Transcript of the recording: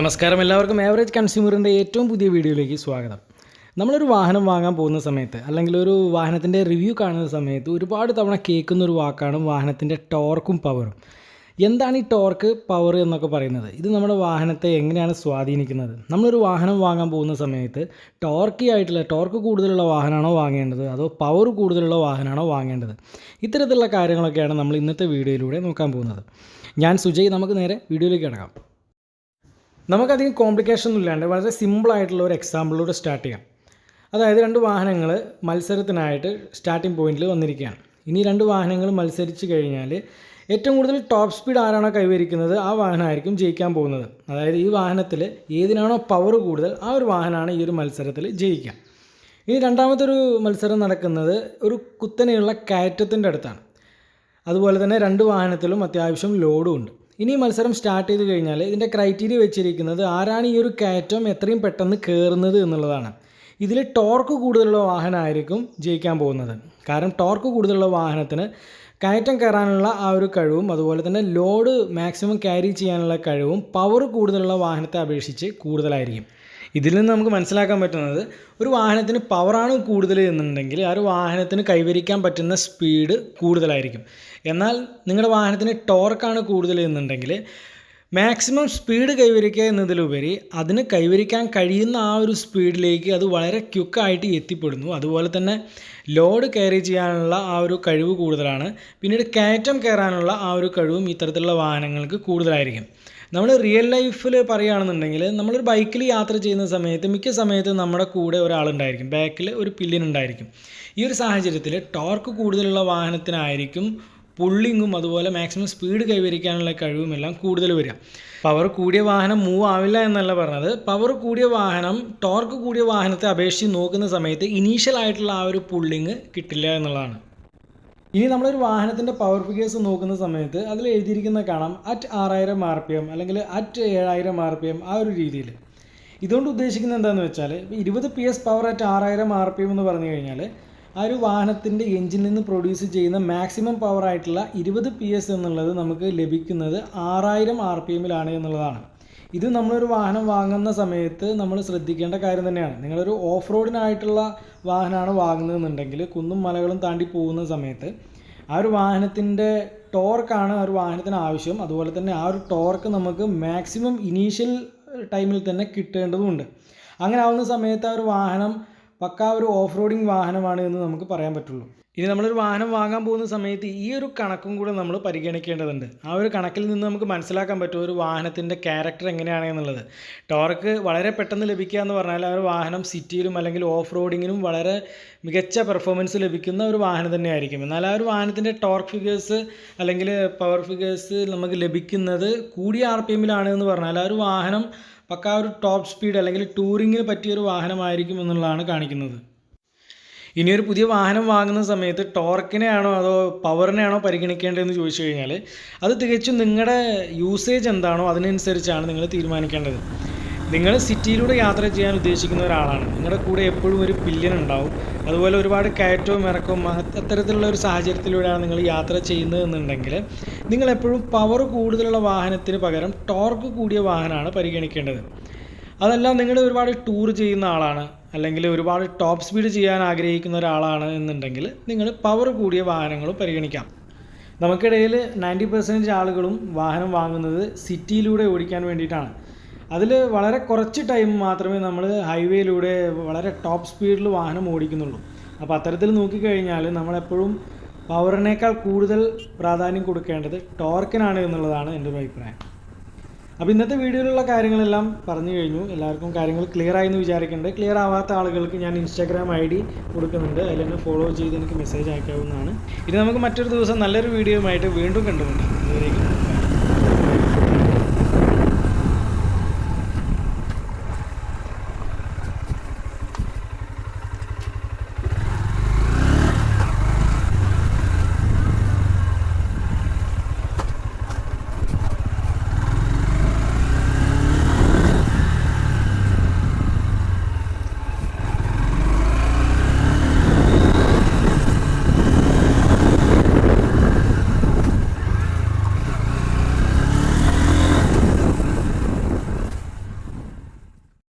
നമസ്കാരം. എല്ലാവർക്കും ആവറേജ് കൺസ്യൂമറിന്റെ ഏറ്റവും പുതിയ വീഡിയോയിലേക്ക് സ്വാഗതം. നമ്മളൊരു വാഹനം വാങ്ങാൻ പോകുന്ന സമയത്ത് അല്ലെങ്കിൽ ഒരു വാഹനത്തിന്റെ റിവ്യൂ കാണുന്ന സമയത്ത് ഒരുപാട് തവണ കേൾക്കുന്ന ഒരു വാക്കാണ് വാഹനത്തിന്റെ ടോർക്കും പവറും എന്താണ് ഈ ടോർക്ക് പവർ എന്നൊക്കെ പറയുന്നത്? ഇത് നമ്മുടെ വാഹനത്തെ എങ്ങനെയാണ് സ്വാധീനിക്കുന്നത്? നമ്മളൊരു വാഹനം വാങ്ങാൻ പോകുന്ന സമയത്ത് ടോർക്കി ആയിട്ടുള്ള ടോർക്ക് കൂടുതലുള്ള വാഹനമാണോ വാങ്ങേണ്ടത്? അതോ പവർ കൂടുതലുള്ള വാഹനമാണോ വാങ്ങേണ്ടത്? ഇത്തരത്തിലുള്ള കാര്യങ്ങളൊക്കെയാണ് നമ്മൾ ഇന്നത്തെ വീഡിയോയിലൂടെ നോക്കാൻ പോകുന്നത്. ഞാൻ സുജയ് നമുക്ക് നേരെ വീഡിയോയിലേക്ക് കിടക്കാം. നമുക്കധികം കോംപ്ലിക്കേഷൻ ഒന്നും ഇല്ലാണ്ട് വളരെ സിമ്പിളായിട്ടുള്ള ഒരു എക്സാമ്പിളിലൂടെ സ്റ്റാർട്ട് ചെയ്യാം. അതായത് രണ്ട് വാഹനങ്ങൾ മത്സരത്തിനായിട്ട് സ്റ്റാർട്ടിംഗ് പോയിന്റിൽ വന്നിരിക്കുകയാണ്. ഇനി രണ്ട് വാഹനങ്ങൾ മത്സരിച്ച് കഴിഞ്ഞാൽ ഏറ്റവും കൂടുതൽ ടോപ്പ് സ്പീഡ് ആരാണോ കൈവരിക്കുന്നത് ആ വാഹനമായിരിക്കും ജയിക്കാൻ പോകുന്നത്. അതായത് ഈ വാഹനത്തിൽ ഏതിനാണോ പവർ കൂടുതൽ ആ ഒരു വാഹനമാണ് ഈ ഒരു മത്സരത്തിൽ ജയിക്കുക. ഇനി രണ്ടാമത്തെ ഒരു മത്സരം നടക്കുന്നത് ഒരു കുത്തനെയുള്ള കയറ്റത്തിന്റെ അടുത്താണ്. അതുപോലെ തന്നെ രണ്ട് വാഹനത്തിലും അത്യാവശ്യം ലോഡും ഉണ്ട്. ഇനി മത്സരം സ്റ്റാർട്ട് ചെയ്ത് കഴിഞ്ഞാൽ ഇതിന്റെ ക്രൈറ്റീരിയ വെച്ചിരിക്കുന്നത് ആരാണ് ഈ ഒരു കയറ്റം എത്രയും പെട്ടെന്ന് കയറുന്നത് എന്നുള്ളതാണ്. ഇതിൽ ടോർക്ക് കൂടുതലുള്ള വാഹനമായിരിക്കും ജയിക്കാൻ പോകുന്നത്. കാരണം ടോർക്ക് കൂടുതലുള്ള വാഹനത്തിന് കയറ്റം കയറാനുള്ള ആ ഒരു കഴിവും അതുപോലെ തന്നെ ലോഡ് മാക്സിമം ക്യാരി ചെയ്യാനുള്ള കഴിവും പവർ കൂടുതലുള്ള വാഹനത്തെ അപേക്ഷിച്ച് കൂടുതലായിരിക്കും. ഇതിൽ നിന്ന് നമുക്ക് മനസ്സിലാക്കാൻ പറ്റുന്നത് ഒരു വാഹനത്തിന് പവറാണ് കൂടുതൽ എന്നുണ്ടെങ്കിൽ ആ ഒരു വാഹനത്തിന് കൈവരിക്കാൻ പറ്റുന്ന സ്പീഡ് കൂടുതലായിരിക്കും. എന്നാൽ നിങ്ങളുടെ വാഹനത്തിന് ടോർക്കാണ് കൂടുതൽ എന്നുണ്ടെങ്കിൽ മാക്സിമം സ്പീഡ് കൈവരിക്കുക എന്നതിലുപരി അതിന് കൈവരിക്കാൻ കഴിയുന്ന ആ ഒരു സ്പീഡിലേക്ക് അത് വളരെ ക്യുക്കായിട്ട് എത്തിപ്പെടുന്നു. അതുപോലെ തന്നെ ലോഡ് ക്യാരി ചെയ്യാനുള്ള ആ ഒരു കഴിവ് കൂടുതലാണ്. പിന്നീട് കയറ്റം കയറാനുള്ള ആ ഒരു കഴിവും ഇത്തരത്തിലുള്ള വാഹനങ്ങൾക്ക് കൂടുതലായിരിക്കും. നമ്മൾ റിയൽ ലൈഫിൽ പറയുകയാണെന്നുണ്ടെങ്കിൽ നമ്മളൊരു ബൈക്കിൽ യാത്ര ചെയ്യുന്ന സമയത്ത് മിക്ക സമയത്തും നമ്മുടെ കൂടെ ഒരാളുണ്ടായിരിക്കും. ബാക്കിൽ ഒരു പില്ലിൻ ഉണ്ടായിരിക്കും. ഈ ഒരു സാഹചര്യത്തിൽ ടോർക്ക് കൂടുതലുള്ള വാഹനത്തിനായിരിക്കും പുള്ളിങ്ങും അതുപോലെ മാക്സിമം സ്പീഡ് കൈവരിക്കാനുള്ള കഴിവുമെല്ലാം കൂടുതൽ വരിക. പവർ കൂടിയ വാഹനം മൂവ് ആവില്ല എന്നല്ല പറഞ്ഞത്. പവർ കൂടിയ വാഹനം ടോർക്ക് കൂടിയ വാഹനത്തെ അപേക്ഷിച്ച് നോക്കുന്ന സമയത്ത് ഇനീഷ്യൽ ആയിട്ടുള്ള ആ ഒരു പുള്ളിങ് കിട്ടില്ല എന്നുള്ളതാണ്. ഇനി നമ്മളൊരു വാഹനത്തിന്റെ പവർ ഫിഗേഴ്സ് നോക്കുന്ന സമയത്ത് അതിൽ എഴുതിയിരിക്കുന്ന കാണാം അറ്റ് ആറായിരം ആർ പി എം അല്ലെങ്കിൽ അറ്റ് ഏഴായിരം ആർ പി എം ആ ഒരു രീതിയിൽ. ഇതുകൊണ്ട് ഉദ്ദേശിക്കുന്നത് എന്താണെന്ന് വെച്ചാൽ ഇരുപത് പി എസ് പവർ അറ്റ് ആറായിരം ആർ പി എം എന്ന് പറഞ്ഞു കഴിഞ്ഞാൽ ആ ഒരു വാഹനത്തിന്റെ എഞ്ചിനിൽ നിന്ന് പ്രൊഡ്യൂസ് ചെയ്യുന്ന മാക്സിമം പവർ ആയിട്ടുള്ള ഇരുപത് പി എസ് എന്നുള്ളത് നമുക്ക് ലഭിക്കുന്നത് ആറായിരം ആർ പി എമ്മിലാണ് എന്നുള്ളതാണ്. ഇത് നമ്മളൊരു വാഹനം വാങ്ങുന്ന സമയത്ത് നമ്മൾ ശ്രദ്ധിക്കേണ്ട കാര്യം തന്നെയാണ്. നിങ്ങളൊരു ഓഫ് റോഡിനായിട്ടുള്ള വാഹനമാണ് വാങ്ങുന്നതെന്നുണ്ടെങ്കിൽ കുന്നും മലകളും താണ്ടി പോകുന്ന സമയത്ത് ആ ഒരു വാഹനത്തിന്റെ ടോർക്കാണ് ആ ഒരു വാഹനത്തിന് ആവശ്യം. അതുപോലെ തന്നെ ആ ഒരു ടോർക്ക് നമുക്ക് മാക്സിമം ഇനീഷ്യൽ ടൈമിൽ തന്നെ കിട്ടേണ്ടതുണ്ട്. അങ്ങനെ ആവുന്ന സമയത്ത് ആ ഒരു വാഹനം പക്കാ ഒരു ഓഫ് റോഡിങ് വാഹനമാണ് എന്ന് നമുക്ക് പറയാൻ പറ്റുള്ളൂ. ഇനി നമ്മളൊരു വാഹനം വാങ്ങാൻ പോകുന്ന സമയത്ത് ഈ ഒരു കണക്കും കൂടെ നമ്മൾ പരിഗണിക്കേണ്ടതുണ്ട്. ആ ഒരു കണക്കിൽ നിന്ന് നമുക്ക് മനസ്സിലാക്കാൻ പറ്റും ഒരു വാഹനത്തിന്റെ ക്യാരക്ടർ എങ്ങനെയാണ് എന്നുള്ളത്. ടോർക്ക് വളരെ പെട്ടെന്ന് ലഭിക്കുക എന്ന് പറഞ്ഞാൽ ആ ഒരു വാഹനം സിറ്റിയിലും അല്ലെങ്കിൽ ഓഫ് റോഡിങ്ങിനും വളരെ മികച്ച പെർഫോമൻസ് ലഭിക്കുന്ന ഒരു വാഹനം തന്നെയായിരിക്കും. എന്നാൽ ആ ഒരു വാഹനത്തിന്റെ ടോർക്ക് ഫിഗേഴ്സ് അല്ലെങ്കിൽ പവർ ഫിഗേഴ്സ് നമുക്ക് ലഭിക്കുന്നത് കൂടിയ ആർ പി എമ്മിലാണ് എന്ന് പറഞ്ഞാൽ ആ ഒരു വാഹനം പക്കാ ഒരു ടോപ്പ് സ്പീഡ് അല്ലെങ്കിൽ ടൂറിങ്ങിന് പറ്റിയ ഒരു വാഹനമായിരിക്കും എന്നുള്ളതാണ് കാണിക്കുന്നത്. ഇനി ഒരു പുതിയ വാഹനം വാങ്ങുന്ന സമയത്ത് ടോർക്കിനെയാണോ അതോ പവറിനെയാണോ പരിഗണിക്കേണ്ടതെന്ന് ചോദിച്ചു കഴിഞ്ഞാൽ അത് തികച്ചും നിങ്ങളുടെ യൂസേജ് എന്താണോ അതിനനുസരിച്ചാണ് നിങ്ങൾ തീരുമാനിക്കേണ്ടത്. നിങ്ങൾ സിറ്റിയിലൂടെ യാത്ര ചെയ്യാൻ ഉദ്ദേശിക്കുന്ന ഒരാളാണ്. നിങ്ങളുടെ കൂടെ എപ്പോഴും ഒരു പില്യൻ ഉണ്ടാവും. അതുപോലെ ഒരുപാട് കയറ്റവും ഇറക്കവും അത്തരത്തിലുള്ള ഒരു സാഹചര്യത്തിലൂടെയാണ് നിങ്ങൾ യാത്ര ചെയ്യുന്നതെന്നുണ്ടെങ്കിൽ നിങ്ങൾ എപ്പോഴും പവർ കൂടുതലുള്ള വാഹനത്തിന് പകരം ടോർക്ക് കൂടിയ വാഹനമാണ് പരിഗണിക്കേണ്ടത്. അതല്ല നിങ്ങൾ ഒരുപാട് ടൂർ ചെയ്യുന്ന ആളാണ് അല്ലെങ്കിൽ ഒരുപാട് ടോപ്പ് സ്പീഡ് ചെയ്യാൻ ആഗ്രഹിക്കുന്ന ഒരാളാണ് എന്നുണ്ടെങ്കിൽ നിങ്ങൾ പവർ കൂടിയ വാഹനങ്ങൾ പരിഗണിക്കാം. നമുക്കിടയിൽ നയന്റി പെർസെന്റേജ് ആളുകളും വാഹനം വാങ്ങുന്നത് സിറ്റിയിലൂടെ ഓടിക്കാൻ വേണ്ടിയിട്ടാണ്. അതിൽ വളരെ കുറച്ച് ടൈം മാത്രമേ നമ്മൾ ഹൈവേയിലൂടെ വളരെ ടോപ്പ് സ്പീഡിൽ വാഹനം ഓടിക്കുന്നുള്ളൂ. അപ്പോൾ അത്തരത്തിൽ നോക്കിക്കഴിഞ്ഞാൽ നമ്മളെപ്പോഴും പവറിനേക്കാൾ കൂടുതൽ പ്രാധാന്യം കൊടുക്കേണ്ടത് ടോർക്കിനാണ് എന്നുള്ളതാണ് എന്റെ ഒരു അഭിപ്രായം. അപ്പോൾ ഇന്നത്തെ വീഡിയോയിലുള്ള കാര്യങ്ങളെല്ലാം പറഞ്ഞു കഴിഞ്ഞു. എല്ലാവർക്കും കാര്യങ്ങൾ ക്ലിയർ ആയി എന്ന് വിചാരിക്കുന്നുണ്ട് ക്ലിയർ ആവാത്ത ആളുകൾക്ക് ഞാൻ ഇൻസ്റ്റാഗ്രാം ഐ ഡി കൊടുക്കുന്നുണ്ട്. അതിൽ എന്നെ ഫോളോ ചെയ്ത് എനിക്ക് മെസ്സേജ് അയക്കാവുന്നതാണ്. ഇനി നമുക്ക് മറ്റൊരു ദിവസം നല്ലൊരു വീഡിയോയുമായിട്ട് വീണ്ടും കണ്ടുമുട്ടാം. അതുവരേക്കും.